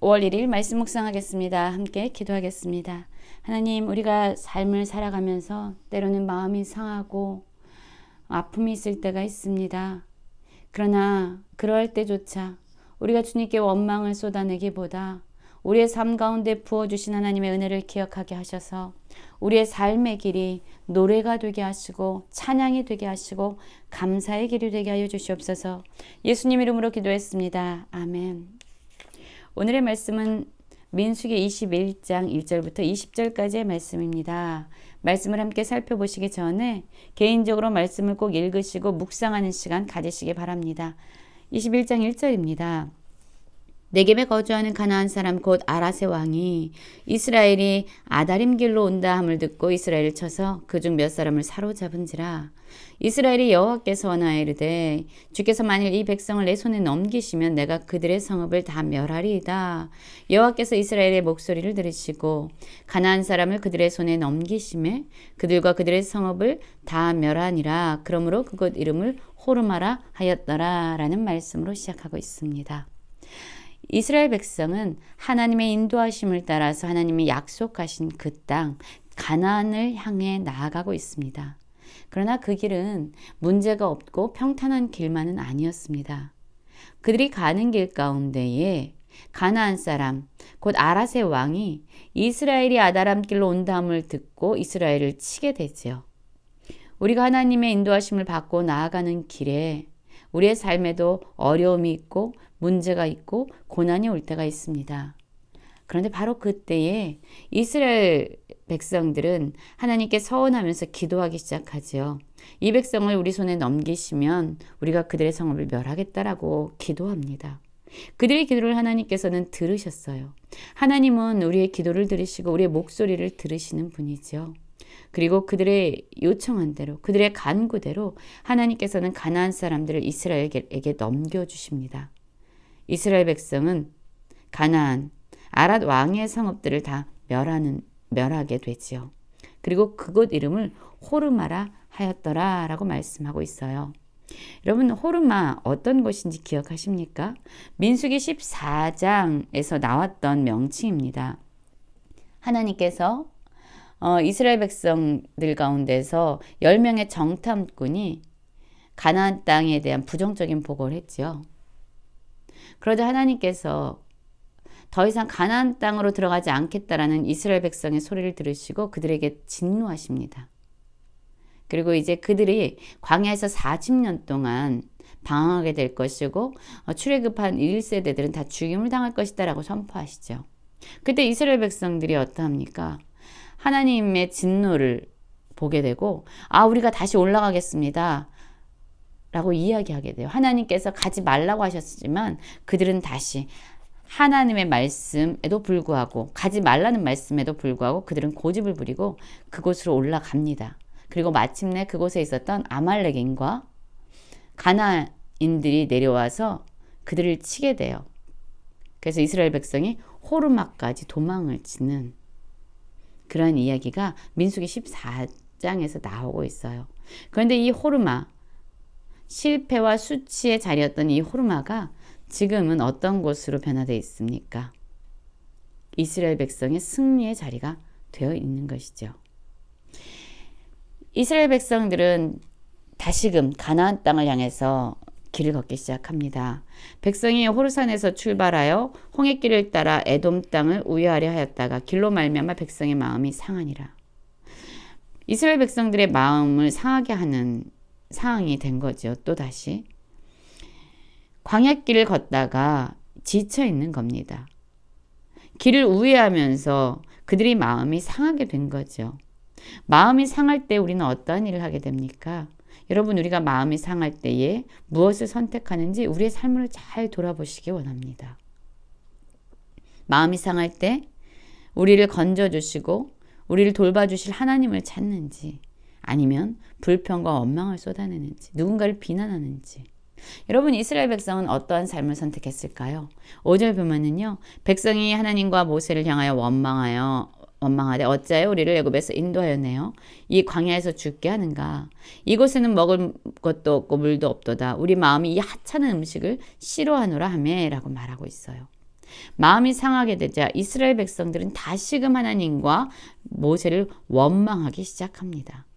5월 1일 말씀 묵상하겠습니다. 함께 기도하겠습니다. 하나님, 우리가 삶을 살아가면서 때로는 마음이 상하고 아픔이 있을 때가 있습니다. 그러나 그럴 때조차 우리가 주님께 원망을 쏟아내기보다 우리의 삶 가운데 부어주신 하나님의 은혜를 기억하게 하셔서 우리의 삶의 길이 노래가 되게 하시고 찬양이 되게 하시고 감사의 길이 되게 하여 주시옵소서 예수님 이름으로 기도했습니다. 아멘. 오늘의 말씀은 민수기 21장 1절부터 20절까지의 말씀입니다. 말씀을 함께 살펴보시기 전에 개인적으로 말씀을 꼭 읽으시고 묵상하는 시간 가지시기 바랍니다. 21장 1절입니다. 네겜에 거주하는 가나안 사람 곧 아라세 왕이 이스라엘이 아다림 길로 온다 함을 듣고 이스라엘을 쳐서 그 중 몇 사람을 사로잡은지라. 이스라엘이 여호와께서 원하여 이르되 주께서 만일 이 백성을 내 손에 넘기시면 내가 그들의 성읍을 다 멸하리이다. 여호와께서 이스라엘의 목소리를 들으시고 가나안 사람을 그들의 손에 넘기심에 그들과 그들의 성읍을 다 멸하니라. 그러므로 그곳 이름을 호르마라 하였더라라는 말씀으로 시작하고 있습니다. 이스라엘 백성은 하나님의 인도하심을 따라서 하나님이 약속하신 그 땅 가나안을 향해 나아가고 있습니다. 그러나 그 길은 문제가 없고 평탄한 길만은 아니었습니다. 그들이 가는 길 가운데에 가나안 사람 곧 아라세 왕이 이스라엘이 아다람 길로 온다함을 듣고 이스라엘을 치게 되지요. 우리가 하나님의 인도하심을 받고 나아가는 길에 우리의 삶에도 어려움이 있고 문제가 있고 고난이 올 때가 있습니다. 그런데 바로 그때에 이스라엘 백성들은 하나님께 서원하면서 기도하기 시작하지요. 이 백성을 우리 손에 넘기시면 우리가 그들의 성읍을 멸하겠다라고 기도합니다. 그들의 기도를 하나님께서는 들으셨어요. 하나님은 우리의 기도를 들으시고 우리의 목소리를 들으시는 분이죠. 그리고 그들의 요청한 대로 그들의 간구대로 하나님께서는 가나안 사람들을 이스라엘에게 넘겨 주십니다. 이스라엘 백성은 가나안 아랏 왕의 성읍들을 다 멸하는 멸하게 되지요. 그리고 그곳 이름을 호르마라 하였더라라고 말씀하고 있어요. 여러분 호르마 어떤 곳인지 기억하십니까? 민수기 14장에서 나왔던 명칭입니다. 하나님께서 어, 이스라엘 백성들 가운데서 10명의 정탐꾼이 가나안 땅에 대한 부정적인 보고를 했지요. 그러자 하나님께서 더 이상 가나안 땅으로 들어가지 않겠다라는 이스라엘 백성의 소리를 들으시고 그들에게 진노하십니다. 그리고 이제 그들이 광야에서 40년 동안 방황하게 될 것이고 어, 출애굽한 1세대들은 다 죽임을 당할 것이다라고 선포하시죠. 그때 이스라엘 백성들이 어떠합니까? 하나님의 진노를 보게 되고 아 우리가 다시 올라가겠습니다. 라고 이야기하게 돼요. 하나님께서 가지 말라고 하셨지만 그들은 다시 하나님의 말씀에도 불구하고 가지 말라는 말씀에도 불구하고 그들은 고집을 부리고 그곳으로 올라갑니다. 그리고 마침내 그곳에 있었던 아말렉인과 가나인들이 내려와서 그들을 치게 돼요. 그래서 이스라엘 백성이 호르마까지 도망을 치는 그런 이야기가 민수기 14장에서 나오고 있어요. 그런데 이 호르마 실패와 수치의 자리였던 이 호르마가 지금은 어떤 곳으로 변화되어 있습니까? 이스라엘 백성의 승리의 자리가 되어 있는 것이죠. 이스라엘 백성들은 다시금 가나안 땅을 향해서 길을 걷기 시작합니다. 백성이 호르산에서 출발하여 홍해길을 따라 에돔 땅을 우회하려 하였다가 길로 말미암아 백성의 마음이 상하니라. 이스라엘 백성들의 마음을 상하게 하는 상황이 된 거죠. 또 다시 광야길을 걷다가 지쳐 있는 겁니다. 길을 우회하면서 그들이 마음이 상하게 된 거죠. 마음이 상할 때 우리는 어떠한 일을 하게 됩니까? 여러분, 우리가 마음이 상할 때에 무엇을 선택하는지 우리의 삶을 잘 돌아보시기 원합니다. 마음이 상할 때 우리를 건져주시고 우리를 돌봐주실 하나님을 찾는지 아니면 불평과 원망을 쏟아내는지 누군가를 비난하는지 여러분 이스라엘 백성은 어떠한 삶을 선택했을까요? 5절 보면은요. 백성이 하나님과 모세를 향하여 원망하여 원망하되 어찌하여 우리를 애굽에서 인도하였네요. 이 광야에서 죽게 하는가? 이곳에는 먹을 것도 없고 물도 없도다. 우리 마음이 이 하찮은 음식을 싫어하노라 하매라고 말하고 있어요. 마음이 상하게 되자 이스라엘 백성들은 다시금 하나님과 모세를 원망하기 시작합니다.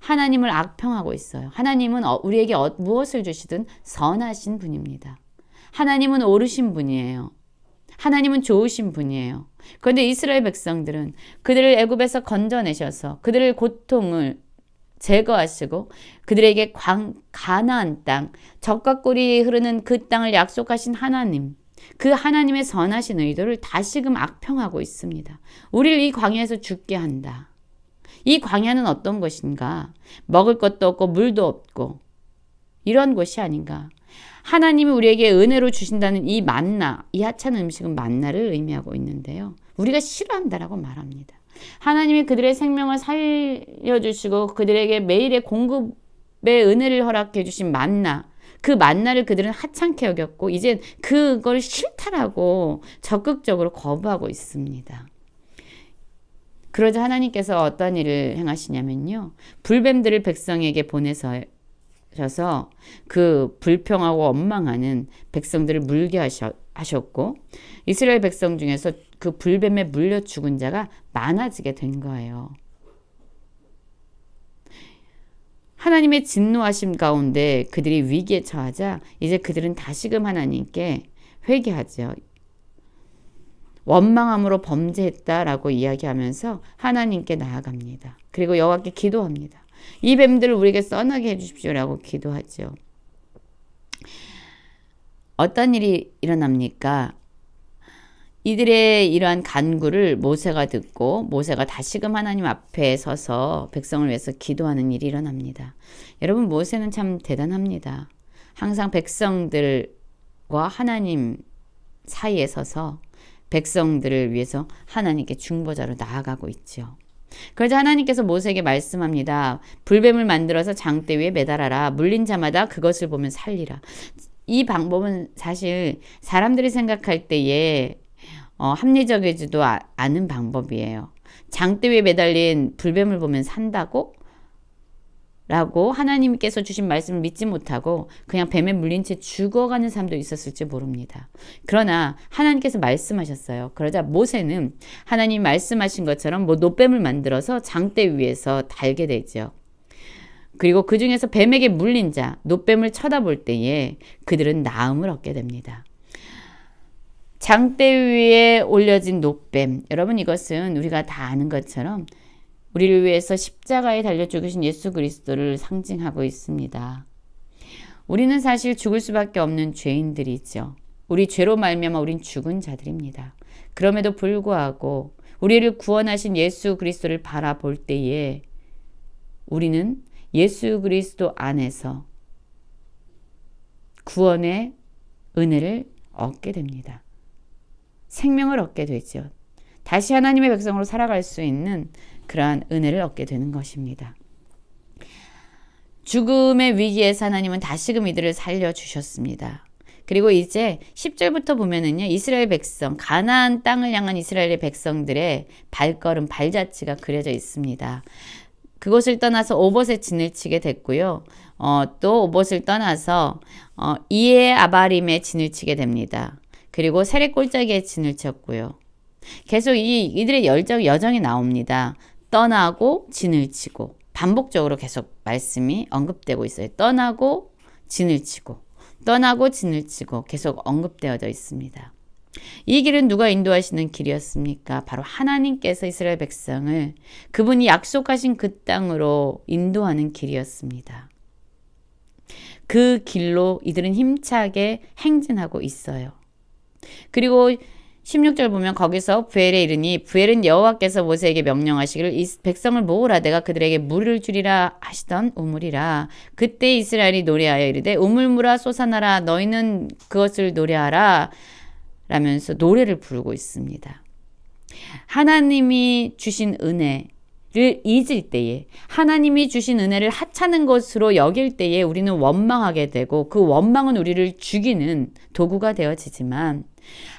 하나님을 악평하고 있어요. 하나님은 어, 우리에게 어, 무엇을 주시든 선하신 분입니다. 하나님은 오르신 분이에요. 하나님은 좋으신 분이에요. 그런데 이스라엘 백성들은 그들을 애굽에서 건져내셔서 그들의 고통을 제거하시고 그들에게 광, 가나안 땅, 적과 꿀이 흐르는 그 땅을 약속하신 하나님, 그 하나님의 선하신 의도를 다시금 악평하고 있습니다. 우리를 이 광야에서 죽게 한다. 이 광야는 어떤 것인가? 먹을 것도 없고 물도 없고 이런 곳이 아닌가? 하나님이 우리에게 은혜로 주신다는 이 만나, 이 하찮은 음식은 만나를 의미하고 있는데요. 우리가 싫어한다라고 말합니다. 하나님이 그들의 생명을 살려주시고 그들에게 매일의 공급의 은혜를 허락해 주신 만나, 그 만나를 그들은 하찮게 여겼고 이제 그걸 싫다라고 적극적으로 거부하고 있습니다. 그러자 하나님께서 어떤 일을 행하시냐면요. 불뱀들을 백성에게 보내서 셔서 그 불평하고 원망하는 백성들을 물게 하셨고 이스라엘 백성 중에서 그 불뱀에 물려 죽은 자가 많아지게 된 거예요. 하나님의 진노하심 가운데 그들이 위기에 처하자 이제 그들은 다시금 하나님께 회개하죠. 원망함으로 범죄했다라고 이야기하면서 하나님께 나아갑니다. 그리고 여호와께 기도합니다. 이 뱀들을 우리에게 써나게 해주십시오라고 기도하죠. 어떤 일이 일어납니까? 이들의 이러한 간구를 모세가 듣고 모세가 다시금 하나님 앞에 서서 백성을 위해서 기도하는 일이 일어납니다. 여러분 모세는 참 대단합니다. 항상 백성들과 하나님 사이에 서서 백성들을 위해서 하나님께 중보자로 나아가고 있죠. 그러자 하나님께서 모세에게 말씀합니다. 불뱀을 만들어서 장대 위에 매달아라. 물린 자마다 그것을 보면 살리라. 이 방법은 사실 사람들이 생각할 때에 어, 합리적이지도 아, 않은 방법이에요. 장대 위에 매달린 불뱀을 보면 산다고? 라고 하나님께서 주신 말씀을 믿지 못하고 그냥 뱀에 물린 채 죽어가는 사람도 있었을지 모릅니다. 그러나 하나님께서 말씀하셨어요. 그러자 모세는 하나님 말씀하신 것처럼 뭐 노뱀을 만들어서 장대 위에서 달게 되죠. 그리고 그 중에서 뱀에게 물린 자, 노뱀을 쳐다볼 때에 그들은 나음을 얻게 됩니다. 장대 위에 올려진 노뱀. 여러분 이것은 우리가 다 아는 것처럼 우리를 위해서 십자가에 달려 죽으신 예수 그리스도를 상징하고 있습니다. 우리는 사실 죽을 수밖에 없는 죄인들이죠. 우리 죄로 말미암아 우린 죽은 자들입니다. 그럼에도 불구하고 우리를 구원하신 예수 그리스도를 바라볼 때에 우리는 예수 그리스도 안에서 구원의 은혜를 얻게 됩니다. 생명을 얻게 되죠. 다시 하나님의 백성으로 살아갈 수 있는 그러한 은혜를 얻게 되는 것입니다. 죽음의 위기에서 하나님은 다시금 이들을 살려주셨습니다. 그리고 이제 10절부터 보면은요, 이스라엘 백성, 가나안 땅을 향한 이스라엘의 백성들의 발걸음, 발자취가 그려져 있습니다. 그곳을 떠나서 오봇에 진을 치게 됐고요. 어, 또 오봇을 떠나서 어, 이에 아바림에 진을 치게 됩니다. 그리고 세례 꼴짜기에 진을 쳤고요. 계속 이 이들의 열정 여정이 나옵니다. 떠나고 진을 치고 반복적으로 계속 말씀이 언급되고 있어요. 떠나고 진을 치고 떠나고 진을 치고 계속 언급되어져 있습니다. 이 길은 누가 인도하시는 길이었습니까? 바로 하나님께서 이스라엘 백성을 그분이 약속하신 그 땅으로 인도하는 길이었습니다. 그 길로 이들은 힘차게 행진하고 있어요. 그리고 16절 보면 거기서 부엘에 이르니 부엘은 여호와께서 모세에게 명령하시기를 이 백성을 모으라. 내가 그들에게 물을 주리라 하시던 우물이라. 그때 이스라엘이 노래하여 이르되 우물물아 솟아나라. 너희는 그것을 노래하라. 라면서 노래를 부르고 있습니다. 하나님이 주신 은혜 를 잊을 때에 하나님이 주신 은혜를 하찮은 것으로 여길 때에 우리는 원망하게 되고 그 원망은 우리를 죽이는 도구가 되어지지만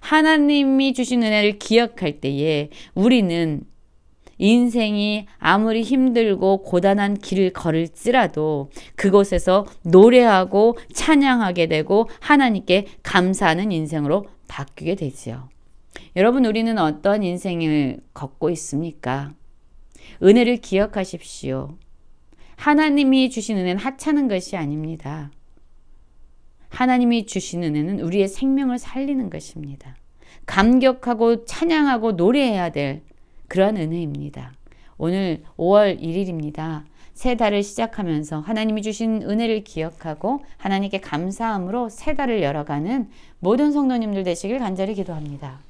하나님이 주신 은혜를 기억할 때에 우리는 인생이 아무리 힘들고 고단한 길을 걸을지라도 그곳에서 노래하고 찬양하게 되고 하나님께 감사하는 인생으로 바뀌게 되지요. 여러분, 우리는 어떤 인생을 걷고 있습니까? 은혜를 기억하십시오. 하나님이 주신 은혜는 하찮은 것이 아닙니다. 하나님이 주신 은혜는 우리의 생명을 살리는 것입니다. 감격하고 찬양하고 노래해야 될 그러한 은혜입니다. 오늘 5월 1일입니다. 새 달을 시작하면서 하나님이 주신 은혜를 기억하고 하나님께 감사함으로 새 달을 열어가는 모든 성도님들 되시길 간절히 기도합니다.